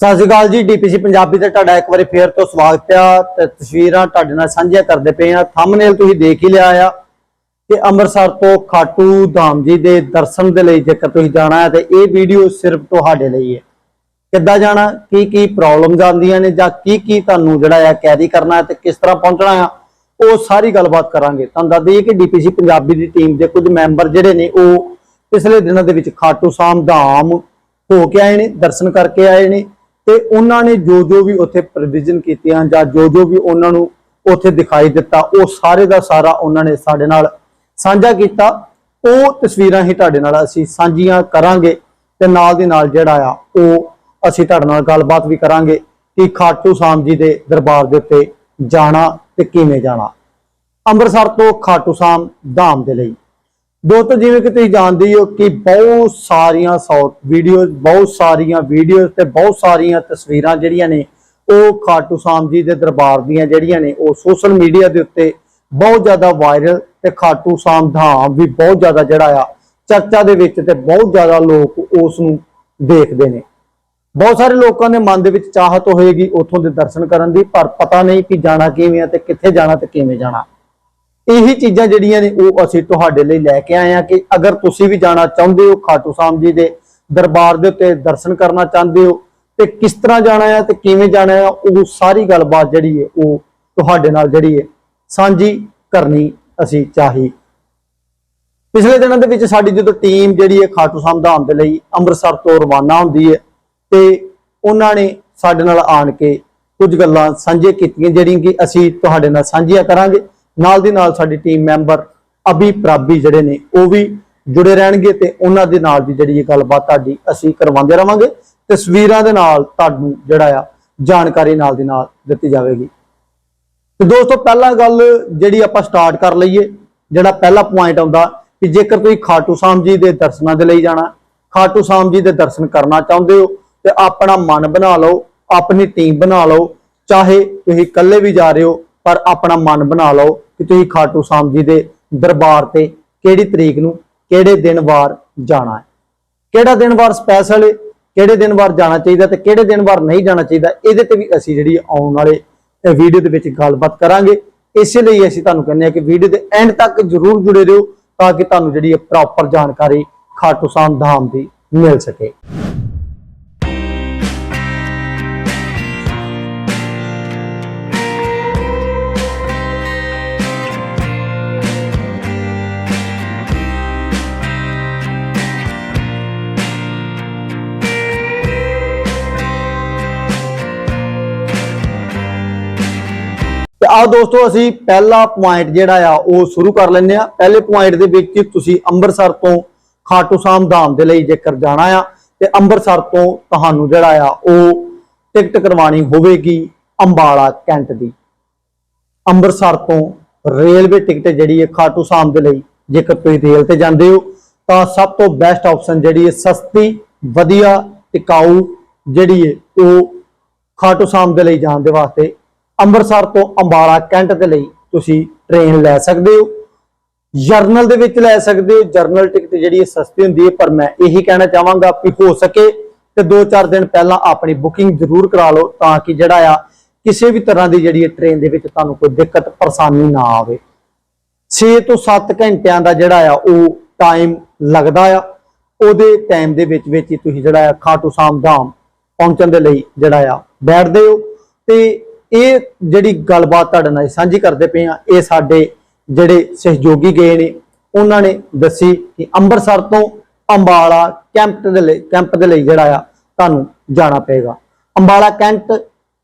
ਸਤਿ ਸ਼੍ਰੀ ਅਕਾਲ ਜੀ, ਡੀਪੀਸੀ ਪੰਜਾਬੀ ਤੇ ਤੁਹਾਡਾ ਇੱਕ ਵਾਰੀ ਫੇਰ ਤੋਂ ਸਵਾਗਤ ਆ ਤੇ ਤਸਵੀਰਾਂ ਤੁਹਾਡੇ ਨਾਲ ਸਾਂਝੀਆਂ ਕਰਦੇ ਪਏ ਆ ਥੰਬਨੇਲ ਤੁਸੀਂ ਦੇਖ ਹੀ ਲਿਆ ਆ ਕਿ ਅੰਮ੍ਰਿਤਸਰ ਤੋਂ ਖਾਟੂ ਧਾਮ ਜੀ ਦੇ ਦਰਸ਼ਨ ਦੇ ਲਈ ਜੇਕਰ ਤੁਸੀਂ ਜਾਣਾ ਹੈ ਤੇ ਇਹ ਵੀਡੀਓ ਸਿਰਫ ਤੁਹਾਡੇ ਲਈ ਹੈ। ਕਿੱਦਾਂ ਜਾਣਾ ਕੀ ਕੀ ਪ੍ਰੋਬਲਮਸ ਆਉਂਦੀਆਂ ਨੇ ਜਾਂ ਕੀ ਕੀ ਤੁਹਾਨੂੰ ਜਿਹੜਾ ਆ ਕੈਰੀ ਕਰਨਾ ਹੈ ਤੇ ਕਿਸ ਤਰ੍ਹਾਂ ਪਹੁੰਚਣਾ ਆ, ਉਹ ਸਾਰੀ ਗੱਲਬਾਤ ਕਰਾਂਗੇ। ਤੁਹਾਨੂੰ ਦੱਸ ਦਈਏ ਕਿ ਡੀਪੀਸੀ ਪੰਜਾਬੀ ਦੀ ਟੀਮ ਦੇ ਕੁਝ ਮੈਂਬਰ ਜਿਹੜੇ ਨੇ ਉਹ ਪਿਛਲੇ ਦਿਨਾਂ ਦੇ ਵਿੱਚ ਖਾਟੂ ਸ਼ਾਮ ਧਾਮ ਹੋ ਕੇ ਆਏ ਨੇ, ਦਰਸ਼ਨ ਕਰਕੇ ਆਏ ਨੇ। ਤੇ ਉਹਨਾਂ ਨੇ ਜੋ ਜੋ ਵੀ ਉੱਥੇ ਪ੍ਰੋਵੀਜ਼ਨ ਕੀਤੀਆਂ ਜਾਂ ਜੋ ਜੋ ਵੀ ਉਹਨਾਂ ਨੂੰ ਉੱਥੇ ਦਿਖਾਈ ਦਿੱਤਾ, ਉਹ ਸਾਰੇ ਦਾ ਸਾਰਾ ਉਹਨਾਂ ਨੇ ਸਾਡੇ ਨਾਲ ਸਾਂਝਾ ਕੀਤਾ। ਉਹ ਤਸਵੀਰਾਂ ਹੀ ਤੁਹਾਡੇ ਨਾਲ ਅਸੀਂ ਸਾਂਝੀਆਂ ਕਰਾਂਗੇ ਤੇ ਨਾਲ ਦੀ ਨਾਲ ਜਿਹੜਾ ਆ, ਉਹ ਅਸੀਂ ਤੁਹਾਡੇ ਨਾਲ ਗੱਲਬਾਤ ਵੀ ਕਰਾਂਗੇ ਕਿ ਖਾਟੂ ਸ਼ਾਮ ਜੀ ਦੇ ਦਰਬਾਰ ਦੇ ਉੱਤੇ ਜਾਣਾ ਤੇ ਕਿਵੇਂ ਜਾਣਾ। ਅੰਮ੍ਰਿਤਸਰ ਤੋਂ ਖਾਟੂ ਸ਼ਾਮ ਧਾਮ ਦੇ ਲਈ। ਦੋਸਤੋ, ਜਿਵੇਂ ਕਿ ਤੁਸੀਂ ਜਾਣਦੇ ਹੋ ਕਿ ਬਹੁਤ ਸਾਰੀਆਂ ਸ਼ਾਰਟ ਵੀਡੀਓਜ਼ ਬਹੁਤ ਸਾਰੀਆਂ ਵੀਡੀਓਜ਼ ਤੇ ਬਹੁਤ ਸਾਰੀਆਂ ਤਸਵੀਰਾਂ ਜਿਹੜੀਆਂ ਨੇ, ਉਹ ਖਾਟੂ ਸ਼ਾਮ ਜੀ ਦੇ ਦਰਬਾਰ ਦੀਆਂ ਜਿਹੜੀਆਂ ਨੇ, ਉਹ ਸੋਸ਼ਲ ਮੀਡੀਆ ਦੇ ਉੱਤੇ ਬਹੁਤ ਜ਼ਿਆਦਾ ਵਾਇਰਲ ਤੇ ਖਾਟੂ ਸ਼ਾਮ ਧਾਮ ਵੀ ਬਹੁਤ ਜ਼ਿਆਦਾ ਜਿਹੜਾ ਆ ਚਰਚਾ ਦੇ ਵਿੱਚ ਤੇ ਬਹੁਤ ਜ਼ਿਆਦਾ ਲੋਕ ਉਸ ਨੂੰ ਦੇਖਦੇ ਨੇ। ਬਹੁਤ ਸਾਰੇ ਲੋਕਾਂ ਦੇ ਮਨ ਦੇ ਵਿੱਚ ਚਾਹਤ ਹੋਏਗੀ ਉੱਥੋਂ ਦੇ ਦਰਸ਼ਨ ਕਰਨ ਦੀ, ਪਰ ਪਤਾ ਨਹੀਂ ਕਿ ਜਾਣਾ ਕਿਵੇਂ ਆ ਤੇ ਕਿੱਥੇ ਜਾਣਾ ਤੇ ਕਿਵੇਂ ਜਾਣਾ। ਇਹੀ ਚੀਜ਼ਾਂ ਜਿਹੜੀਆਂ ਨੇ ਉਹ ਅਸੀਂ ਤੁਹਾਡੇ ਲਈ ਲੈ ਕੇ ਆਏ ਆ ਕਿ ਅਗਰ ਤੁਸੀਂ ਵੀ ਜਾਣਾ ਚਾਹੁੰਦੇ ਹੋ ਖਾਟੂ ਸਾਹਿਬ ਜੀ ਦੇ ਦਰਬਾਰ ਦੇ ਉੱਤੇ ਦਰਸ਼ਨ ਕਰਨਾ ਚਾਹੁੰਦੇ ਹੋ ਤੇ ਕਿਸ ਤਰ੍ਹਾਂ ਜਾਣਾ ਹੈ ਤੇ ਕਿਵੇਂ ਜਾਣਾ ਹੈ, ਉਹ ਸਾਰੀ ਗੱਲਬਾਤ ਜਿਹੜੀ ਹੈ ਉਹ ਤੁਹਾਡੇ ਨਾਲ ਜਿਹੜੀ ਹੈ ਸਾਂਝੀ ਕਰਨੀ ਅਸੀਂ ਚਾਹੀ। ਪਿਛਲੇ ਦਿਨਾਂ ਦੇ ਵਿੱਚ ਸਾਡੀ ਜਦੋਂ ਟੀਮ ਜਿਹੜੀ ਹੈ ਖਾਟੂ ਸ਼ਾਮ ਧਾਮ ਦੇ ਲਈ ਅੰਮ੍ਰਿਤਸਰ ਤੋਂ ਰਵਾਨਾ ਹੁੰਦੀ ਹੈ ਤੇ ਉਹਨਾਂ ਨੇ ਸਾਡੇ ਨਾਲ ਆਣ ਕੇ ਕੁਝ ਗੱਲਾਂ ਸਾਂਝੀਆਂ ਕੀਤੀਆਂ ਜਿਹੜੀਆਂ ਕਿ ਅਸੀਂ ਤੁਹਾਡੇ ਨਾਲ ਸਾਂਝੀਆਂ ਕਰਾਂਗੇ। ਨਾਲ ਦੀ ਨਾਲ ਸਾਡੀ ਟੀਮ ਮੈਂਬਰ ਅਭੀ ਪ੍ਰਾਬੀ ਜਿਹੜੇ ਨੇ, ਉਹ ਵੀ ਜੁੜੇ ਰਹਿਣਗੇ ਤੇ ਉਹਨਾਂ ਦੇ ਨਾਲ ਵੀ ਜਿਹੜੀ ਇਹ ਗੱਲਬਾਤ ਤੁਹਾਡੀ ਅਸੀਂ ਕਰਵਾਉਂਦੇ ਰਵਾਂਗੇ ਤਸਵੀਰਾਂ ਦੇ ਨਾਲ ਤੁਹਾਨੂੰ ਜਿਹੜਾ ਆ ਜਾਣਕਾਰੀ ਨਾਲ ਦੀ ਨਾਲ ਦਿੱਤੀ ਜਾਵੇਗੀ। ਤੇ ਦੋਸਤੋ, ਪਹਿਲਾ ਗੱਲ ਜਿਹੜੀ ਆਪਾਂ ਸਟਾਰਟ ਕਰ ਲਈਏ, ਜਿਹੜਾ ਪਹਿਲਾ ਪੁਆਇੰਟ ਆਉਂਦਾ ਕਿ ਜੇਕਰ ਤੁਸੀਂ ਖਾਟੂ ਸ਼ਾਮ ਜੀ ਦੇ ਦਰਸ਼ਨਾਂ ਦੇ ਲਈ ਜਾਣਾ, ਖਾਟੂ ਸ਼ਾਮ ਜੀ ਦੇ ਦਰਸ਼ਨ ਕਰਨਾ ਚਾਹੁੰਦੇ ਹੋ, ਤੇ ਆਪਣਾ ਮਨ ਬਣਾ ਲਓ, ਆਪਣੀ ਟੀਮ ਬਣਾ ਲਓ, ਚਾਹੇ ਤੁਸੀਂ ਇਕੱਲੇ ਵੀ ਜਾ ਰਹੇ ਹੋ ਪਰ ਆਪਣਾ ਮਨ ਬਣਾ ਲਓ ਕਿ ਤੁਸੀਂ ਖਾਟੂ ਸ਼ਾਮ ਜੀ ਦੇ ਦਰਬਾਰ ਤੇ ਕਿਹੜੀ ਤਰੀਕ ਨੂੰ ਕਿਹੜੇ ਦਿਨ ਵਾਰ ਜਾਣਾ ਹੈ। ਕਿਹੜਾ ਦਿਨ ਵਾਰ ਸਪੈਸ਼ਲ ਹੈ ਕਿਹੜੇ ਦਿਨ ਵਾਰ ਜਾਣਾ ਚਾਹੀਦਾ ਤੇ ਕਿਹੜੇ ਦਿਨ ਵਾਰ ਨਹੀਂ ਜਾਣਾ ਚਾਹੀਦਾ, ਇਹਦੇ ਤੇ ਵੀ ਅਸੀਂ ਜਿਹੜੀ ਆਉਣ ਵਾਲੇ ਵੀਡੀਓ ਦੇ ਵਿੱਚ ਗੱਲਬਾਤ ਕਰਾਂਗੇ। ਇਸੇ ਲਈ ਅਸੀਂ ਤੁਹਾਨੂੰ ਕਹਿੰਦੇ ਆ ਕਿ ਵੀਡੀਓ ਦੇ ਐਂਡ ਤੱਕ ਜਰੂਰ ਜੁੜੇ ਰਹੋ ਤਾਂ ਕਿ ਤੁਹਾਨੂੰ ਜਿਹੜੀ ਪ੍ਰੋਪਰ ਜਾਣਕਾਰੀ ਖਾਟੂ ਸ਼ਾਮ ਧਾਮ ਦੀ ਮਿਲ ਸਕੇ। ਆਓ ਦੋਸਤੋ ਅਸੀਂ ਪਹਿਲਾ ਪੁਆਇੰਟ ਜਿਹੜਾ ਆ, ਉਹ ਸ਼ੁਰੂ ਕਰ ਲੈਂਦੇ ਆ ਪਹਿਲੇ ਪੁਆਇੰਟ ਦੇ ਵਿੱਚ ਤੁਸੀਂ ਅੰਮ੍ਰਿਤਸਰ ਤੋਂ ਖਾਟੂ ਸ਼ਾਮ ਧਾਮ ਦੇ ਲਈ ਜੇਕਰ ਜਾਣਾ ਆ, ਤੇ ਅੰਮ੍ਰਿਤਸਰ ਤੋਂ ਤੁਹਾਨੂੰ ਜਿਹੜਾ ਆ, ਉਹ ਟਿਕਟ ਕਰਵਾਣੀ ਹੋਵੇਗੀ ਅੰਬਾਲਾ ਕੈਂਟ ਦੀ। ਅੰਮ੍ਰਿਤਸਰ ਤੋਂ ਰੇਲਵੇ ਟਿਕਟ ਜਿਹੜੀ ਹੈ ਖਾਟੂ ਸ਼ਾਮ ਦੇ ਲਈ, ਜੇਕਰ ਤੁਸੀਂ ਰੇਲ ਤੇ ਜਾਂਦੇ ਹੋ, ਤਾਂ ਸਭ ਤੋਂ ਬੈਸਟ ਆਪਸ਼ਨ ਜਿਹੜੀ ਹੈ ਸਸਤੀ, ਵਧੀਆ ਟਿਕਾਊ ਜਿਹੜੀ ਹੈ, ਉਹ ਖਾਟੂ ਸ਼ਾਮ ਦੇ ਲਈ ਜਾਣ ਦੇ ਵਾਸਤੇ ਅੰਮ੍ਰਿਤਸਰ ਤੋਂ ਅੰਬਾਲਾ, ਕੈਂਟ ਦੇ ਲਈ ਤੁਸੀਂ ਟ੍ਰੇਨ ਲੈ ਸਕਦੇ ਹੋ। ਜਰਨਲ ਦੇ ਵਿੱਚ ਲੈ ਸਕਦੇ ਹੋ। ਜਰਨਲ ਟਿਕਟ ਜਿਹੜੀ ਹੈ ਸਸਤੀ ਹੁੰਦੀ ਹੈ, ਪਰ ਮੈਂ ਇਹੀ ਕਹਿਣਾ ਚਾਹਾਂਗਾ ਕਿ ਹੋ ਸਕੇ ਤੇ 2-4 ਦਿਨ ਪਹਿਲਾਂ ਆਪਣੀ ਬੁਕਿੰਗ ਜ਼ਰੂਰ ਕਰਾ ਲਓ ਤਾਂ ਕਿ ਜਿਹੜਾ ਆ ਕਿਸੇ ਵੀ ਤਰ੍ਹਾਂ ਦੀ ਜਿਹੜੀ ਟ੍ਰੇਨ ਦੇ ਵਿੱਚ ਤੁਹਾਨੂੰ ਕੋਈ ਦਿੱਕਤ, ਪਰੇਸ਼ਾਨੀ ਨਾ ਆਵੇ। 6 ਤੋਂ 7 ਘੰਟਿਆਂ ਦਾ ਜਿਹੜਾ ਆ ਉਹ ਟਾਈਮ ਲੱਗਦਾ ਆ। ਉਹਦੇ ਟਾਈਮ ਦੇ ਵਿੱਚ ਵਿੱਚ ਹੀ ਤੁਸੀਂ ਜਿਹੜਾ ਆ ਖਾਟੂ ਸ਼ਾਮ ਧਾਮ ਪਹੁੰਚਣ ਦੇ ਲਈ ਜਿਹੜਾ ਆ ਬੈਠਦੇ ਹੋ ਤੇ ਇਹ ਜਿਹੜੀ ਗੱਲਬਾਤ ਤੁਹਾਡੇ ਨਾਲ ਸਾਂਝੀ ਕਰਦੇ ਪਏ ਆ ਇਹ ਸਾਡੇ ਜਿਹੜੇ ਸਹਿਯੋਗੀ ਗਏ ਨੇ, ਉਹਨਾਂ ਨੇ ਦੱਸੀ ਕਿ ਅੰਮ੍ਰਿਤਸਰ ਤੋਂ ਅੰਬਾਲਾ ਕੈਂਪ ਦੇ ਲਈ, ਕੈਂਪ ਦੇ ਲਈ ਜਿਹੜਾ ਆ, ਤੁਹਾਨੂੰ ਜਾਣਾ ਪਏਗਾ। ਅੰਬਾਲਾ ਕੈਂਟ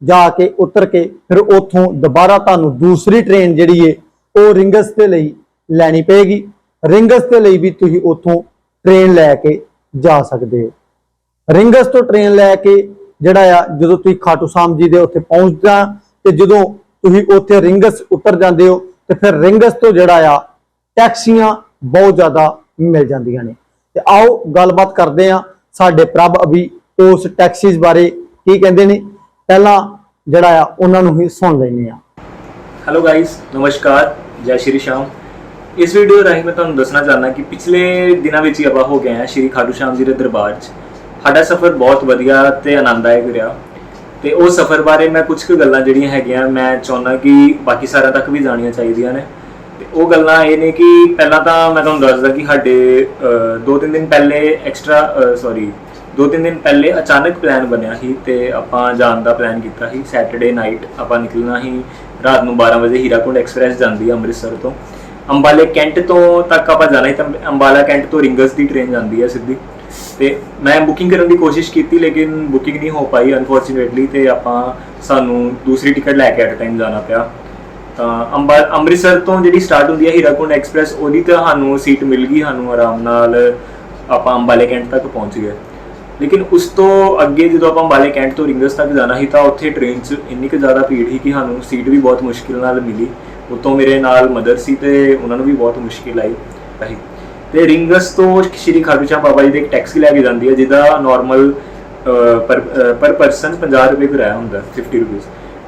ਜਾ ਕੇ ਉਤਰ ਕੇ ਫਿਰ ਉੱਥੋਂ ਦੁਬਾਰਾ ਤੁਹਾਨੂੰ ਦੂਸਰੀ ਟ੍ਰੇਨ ਜਿਹੜੀ ਏ, ਉਹ ਰਿੰਗਸ ਦੇ ਲਈ ਲੈਣੀ ਪਏਗੀ। ਰਿੰਗਸ ਦੇ ਲਈ ਵੀ ਤੁਸੀਂ ਉੱਥੋਂ ਟ੍ਰੇਨ ਲੈ ਕੇ ਜਾ ਸਕਦੇ ਹੋ। ਰਿੰਗਸ ਤੋਂ ਟ੍ਰੇਨ ਲੈ ਕੇ ਜਿਹੜਾ ਆ, ਜਦੋਂ ਤੁਸੀਂ ਖਾਟੂ ਸ਼ਾਮ ਜੀ ਦੇ ਉੱਥੇ ਪਹੁੰਚਦਾ, ਤੇ ਜਦੋਂ ਤੁਸੀਂ ਉੱਥੇ ਰਿੰਗਸ ਉਤਰ ਜਾਂਦੇ ਹੋ, ਤੇ ਫਿਰ ਰਿੰਗਸ ਤੋਂ ਜਿਹੜਾ ਆ, ਟੈਕਸੀਆਂ ਬਹੁਤ ਜ਼ਿਆਦਾ ਮਿਲ ਜਾਂਦੀਆਂ ਨੇ। ਤੇ ਆਓ ਗੱਲਬਾਤ ਕਰਦੇ ਆ ਸਾਡੇ ਪ੍ਰਭ ਅਭੀ ਉਸ ਟੈਕਸੀਜ਼ ਬਾਰੇ ਕੀ ਕਹਿੰਦੇ ਨੇ। ਪਹਿਲਾਂ ਜਿਹੜਾ ਆ, ਉਹਨਾਂ ਨੂੰ ਹੀ ਸੁਣ ਲੈਂਦੇ ਆ ਹੈਲੋ ਗਾਇਸ ਨਮਸਕਾਰ, ਜੈ ਸ਼੍ਰੀ ਸ਼ਾਮ। ਇਸ ਵੀਡੀਓ ਰਾਹੀਂ ਮੈਂ ਤੁਹਾਨੂੰ ਦੱਸਣਾ ਚਾਹੁੰਦਾ ਕਿ ਪਿਛਲੇ ਦਿਨਾਂ ਵਿੱਚ ਹੀ ਆਪਾਂ ਹੋ ਗਏ ਆ ਸ਼੍ਰੀ ਖਾਟੂ ਸ਼ਾਮ ਜੀ ਦੇ ਦਰਬਾਰ 'ਚ। ਸਾਡਾ ਸਫ਼ਰ ਬਹੁਤ ਵਧੀਆ ਤੇ ਆਨੰਦਦਾਇਕ ਰਿਹਾ। ਤੇ ਉਹ ਸਫ਼ਰ ਬਾਰੇ ਮੈਂ ਕੁਝ ਕੁ ਗੱਲਾਂ ਜਿਹੜੀਆਂ ਹੈਗੀਆਂ ਮੈਂ ਚਾਹੁੰਦਾ ਕਿ ਬਾਕੀ ਸਾਰਿਆਂ ਤੱਕ ਵੀ ਜਾਣੀਆਂ ਚਾਹੀਦੀਆਂ ਨੇ। ਤੇ ਉਹ ਗੱਲਾਂ ਇਹ ਨੇ ਕਿ ਪਹਿਲਾਂ ਤਾਂ ਮੈਂ ਤੁਹਾਨੂੰ ਦੱਸਦਾ ਕਿ ਸਾਡੇ ਅਹ, ਦੋ ਤਿੰਨ ਦਿਨ ਪਹਿਲੇ ਐਕਸਟਰਾ ਸੌਰੀ ਦੋ ਤਿੰਨ ਦਿਨ ਪਹਿਲੇ ਅਚਾਨਕ ਪਲਾਨ ਬਣਿਆ ਸੀ ਤੇ ਆਪਾਂ ਜਾਣ ਦਾ ਪਲਾਨ ਕੀਤਾ ਸੀ। ਸੈਟਰਡੇ ਨਾਈਟ ਆਪਾਂ ਨਿਕਲਣਾ ਸੀ ਰਾਤ ਨੂੰ 12 ਵਜੇ ਹੀਰਾਕੁੰਡ ਐਕਸਪ੍ਰੈਸ ਜਾਂਦੀ ਹੈ ਅੰਮ੍ਰਿਤਸਰ ਤੋਂ। ਅੰਬਾਲੇ ਕੈਂਟ ਤੋਂ ਤੱਕ ਆਪਾਂ ਜਾਣਾ ਸੀ ਤਾਂ ਅੰਬਾਲਾ ਕੈਂਟ ਤੋਂ ਰਿੰਗਸ ਦੀ ਟ੍ਰੇਨ ਜਾਂਦੀ ਹੈ ਸਿੱਧੀ। ਤੇ ਮੈਂ ਬੁਕਿੰਗ ਕਰਨ ਦੀ ਕੋਸ਼ਿਸ਼ ਕੀਤੀ, ਲੇਕਿਨ ਬੁਕਿੰਗ ਨਹੀਂ ਹੋ ਪਾਈ ਅਨਫੋਰਚੂਨੇਟਲੀ ਤੇ ਆਪਾਂ ਸਾਨੂੰ ਦੂਸਰੀ ਟਿਕਟ ਲੈ ਕੇ ਐਟ ਟਾਈਮ ਜਾਣਾ ਪਿਆ। ਤਾਂ ਅੰਬਾ ਅੰਮ੍ਰਿਤਸਰ ਤੋਂ ਜਿਹੜੀ ਸਟਾਰਟ ਹੁੰਦੀ ਹੈ ਹੀਰਾਕੁੰਡ ਐਕਸਪ੍ਰੈਸ ਉਹਦੀ ਤਾਂ ਸਾਨੂੰ ਸੀਟ ਮਿਲ ਗਈ, ਸਾਨੂੰ ਆਰਾਮ ਨਾਲ ਆਪਾਂ ਅੰਬਾਲੇ ਕੈਂਟ ਤੱਕ ਪਹੁੰਚ ਗਏ। ਲੇਕਿਨ ਉਸ ਤੋਂ ਅੱਗੇ ਜਦੋਂ ਆਪਾਂ ਅੰਬਾਲੇ ਕੈਂਟ ਤੋਂ ਰਿੰਗਸ ਤੱਕ ਜਾਣਾ ਸੀ, ਤਾਂ ਉੱਥੇ ਟ੍ਰੇਨ 'ਚ ਇੰਨੀ ਕੁ ਜ਼ਿਆਦਾ ਭੀੜ ਸੀ ਕਿ ਸਾਨੂੰ ਸੀਟ ਵੀ ਬਹੁਤ ਮੁਸ਼ਕਿਲ ਨਾਲ ਮਿਲੀ। ਉਤੋਂ ਮੇਰੇ ਨਾਲ ਮਦਰ ਸੀ ਤੇ ਉਹਨਾਂ ਨੂੰ ਵੀ ਬਹੁਤ ਮੁਸ਼ਕਿਲ ਆਈ। ਆਈ ਤੇ ਰਿੰਗਸ ਤੋਂ ਸ਼੍ਰੀ ਖਾਟੂ ਬਾਬਾ ਜੀ ਦੀ ਇੱਕ ਟੈਕਸੀ ਲੈ ਕੇ ਜਾਂਦੀ ਹੈ ਜਿਹਦਾ ਨਾਰਮਲ ਪਰ ਪਰ ਪਰਸਨ 50 ਰੁਪਏ ਕਿਰਾਇਆ ਹੁੰਦਾ 50 ਰੁਪਏ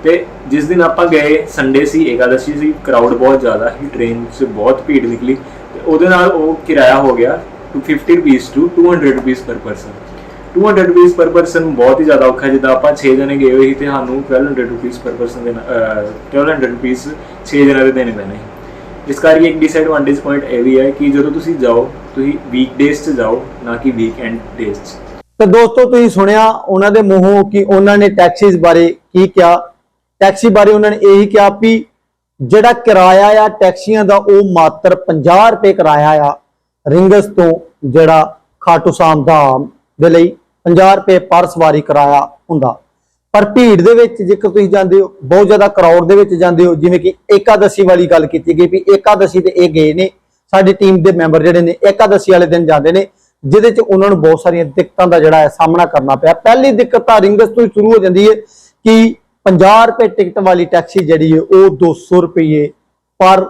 ਤੇ ਜਿਸ ਦਿਨ ਆਪਾਂ ਗਏ ਸੰਡੇ ਸੀ ਏਕਾਦਸ਼ੀ ਸੀ ਕਰਾਊਡ ਬਹੁਤ ਜ਼ਿਆਦਾ ਸੀ ਟ੍ਰੇਨ 'ਚ ਬਹੁਤ ਭੀੜ ਨਿਕਲੀ ਤੇ ਉਹਦੇ ਨਾਲ ਉਹ ਕਿਰਾਇਆ ਹੋ ਗਿਆ to 50 ਰੁਪਏ ਟੂ 200 ਰੁਪਏ ਪਰ ਪਰਸਨ 200 ਰੁਪਏ ਪਰ ਪਰਸਨ ਬਹੁਤ ਹੀ ਜ਼ਿਆਦਾ ਔਖਾ ਜਿੱਦਾਂ ਆਪਾਂ 6 ਜਣੇ ਗਏ ਹੋਏ ਸੀ ਤੇ ਸਾਨੂੰ 1200 ਰੁਪਏ ਪਰ ਪਰਸਨ ਦੇਣਾ ਅਹ, 1200 ਰੁਪਏ 6 ਜਣੇ ਦੇ ਦੇਣੇ ਪੈਣੇ ਸੀ। ਇਸ ਕਰਕੇ ਇੱਕ ਡਿਸਐਡਵਾਂਟੇਜ ਪੁਆਇੰਟ ਇਹ ਵੀ ਹੈ ਕਿ ਜਦੋਂ ਤੁਸੀਂ ਜਾਓ, ਤੁਸੀਂ ਵੀਕਡੇਜ਼ 'ਚ ਜਾਓ, ਨਾ ਕਿ ਵੀਕਐਂਡ ਡੇਜ਼ 'ਚ। ਤੇ ਦੋਸਤੋ, ਤੁਸੀਂ ਸੁਣਿਆ ਉਹਨਾਂ ਦੇ ਮੂੰਹੋਂ ਕਿ ਉਹਨਾਂ ਨੇ ਟੈਕਸੀਜ਼ ਬਾਰੇ ਕੀ ਕਿਹਾ? ਟੈਕਸੀ ਬਾਰੇ ਉਹਨਾਂ ਨੇ ਇਹੀ ਕਿਹਾ ਵੀ ਜਿਹੜਾ ਕਿਰਾਇਆ ਆ ਟੈਕਸੀਆਂ ਦਾ, ਉਹ ਮਾਤਰ 50 ਰੁਪਏ ਕਿਰਾਇਆ ਆ ਰਿੰਗਸ ਤੋਂ ਜਿਹੜਾ ਖਾਟੂ ਸ਼ਾਮ ਧਾਮ ਦੇ ਲਈ 50 ਰੁਪਏ ਪਰ ਸਵਾਰੀ ਕਿਰਾਇਆ ਹੁੰਦਾ। ਪਰ ਭੀੜ ਦੇ ਵਿੱਚ ਜੇਕਰ ਤੁਸੀਂ ਜਾਂਦੇ ਹੋ, ਬਹੁਤ ਜ਼ਿਆਦਾ ਕਰਾਊਡ ਦੇ ਵਿੱਚ ਜਾਂਦੇ ਹੋ, ਜਿਵੇਂ ਕਿ ਏਕਾਦਸ਼ੀ ਵਾਲੀ ਗੱਲ ਕੀਤੀ ਗਈ ਵੀ ਏਕਾਦਸ਼ੀ ਤੇ ਇਹ ਗਏ ਨੇ, ਸਾਡੀ ਟੀਮ ਦੇ ਮੈਂਬਰ ਜਿਹੜੇ ਨੇ ਏਕਾਦਸ਼ੀ ਵਾਲੇ ਦਿਨ ਜਾਂਦੇ ਨੇ, ਜਿਹਦੇ ਚ ਉਹਨਾਂ ਨੂੰ ਬਹੁਤ ਸਾਰੀਆਂ ਦਿੱਕਤਾਂ ਦਾ ਜਿਹੜਾ ਹੈ ਸਾਹਮਣਾ ਕਰਨਾ ਪਿਆ। ਪਹਿਲੀ ਦਿੱਕਤ ਤਾਂ ਰਿੰਗਸ ਤੋਂ ਹੀ ਸ਼ੁਰੂ ਹੋ ਜਾਂਦੀ ਹੈ ਕਿ 50 ਰੁਪਏ ਟਿਕਟ ਵਾਲੀ ਟੈਕਸੀ ਜਿਹੜੀ ਹੈ, ਉਹ 200 ਰੁਪਏ ਪਰ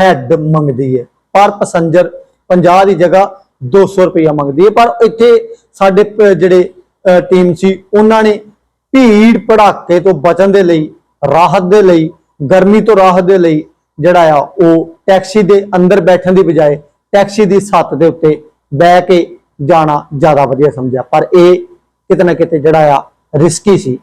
ਹੈਡ ਮੰਗਦੀ ਹੈ। ਪਰ ਪੈਸੰਜਰ 50 ਦੀ ਜਗ੍ਹਾ 200 ਰੁਪਇਆ ਮੰਗਦੀ ਹੈ। ਪਰ ਇੱਥੇ ਸਾਡੇ ਪ- ਜਿਹੜੇ ਟੀਮ ਸੀ, ਉਹਨਾਂ ਨੇ ਭੀੜ ਭੜਾਕੇ ਤੋਂ ਬਚਣ ਦੇ ਲਈ, ਰਾਹਤ ਦੇ ਲਈ, ਗਰਮੀ ਤੋਂ ਰਾਹਤ ਦੇ ਲਈ ਜਿਹੜਾ ਆ, ਉਹ ਟੈਕਸੀ ਦੇ ਅੰਦਰ ਬੈਠਣ ਦੀ ਬਜਾਏ ਟੈਕਸੀ ਦੀ ਛੱਤ ਦੇ ਉੱਤੇ ਬਹਿ ਕੇ ਜਾਣਾ ਜ਼ਿਆਦਾ ਵਧੀਆ ਸਮਝਿਆ। ਪਰ ਇਹ ਕਿਤੇ ਨਾ ਕਿਤੇ ਜਿਹੜਾ ਆ ਰਿਸਕੀ ਸੀ।